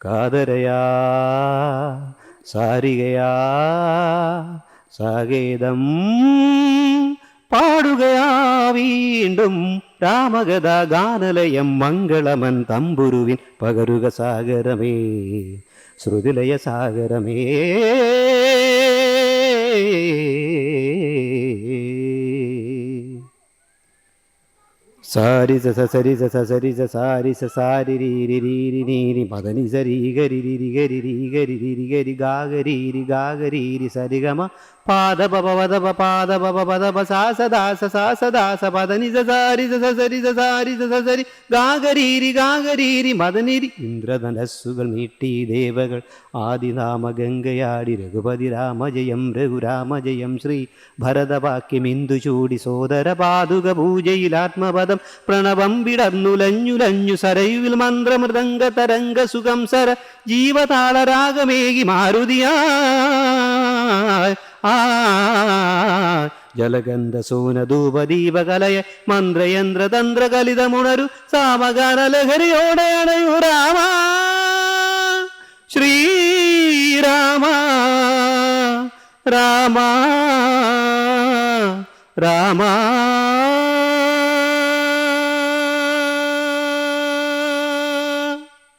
കാതരയാ സാരികയാ സാകേതം പാടുകയാ വീണ്ടും രാമകഥ ഗാനലയം മംഗളമൻ തമ്പുരുവിൻ പകരുക സാഗരമേ ശ്രുതിലയ സാഗരമേ സാരി സ സരി സ സരി സ സാരി സ സാരി സരി ഗരി രി ഗരി രി ഗരി ഗരി ഗാഗരി രി ഗാഗരി രി സരി ഗമ പാദ പ പ പദ പ പാദ പ പ പദ പ സാ സ ദാ സ സാ സ സ പദനി സ സാരി സ സ സരി സ സാരി സ സ സരി ഗാഗരി രി ഗാഗരി രി മദനി രി ഇന്ദ്രധനസ്സുകൾ നീട്ടി ദേവകൾ ആദിനാമ ഗംഗയാടി രഘുപതി രാമജയം രഘുരാമജയം ശ്രീ ഭരതവാക്യം ഇന്ദു ചൂടി സോദര പാതുക പൂജയിൽ ആത്മപദം പ്രണവം വിടർന്നുലഞ്ഞുലഞ്ഞു സരയുവിൽ മന്ത്രമൃദംഗ തരംഗ സുഖം സര ജീവതാളരാഗമേകി മാരുതിയാ జలగంధ సోన ధూప దీప కలయ మంద్రయంద్ర తంద్ర కలితముణరు సామగాన లహరియోడయు రామా శ్రీరామ రామ రామ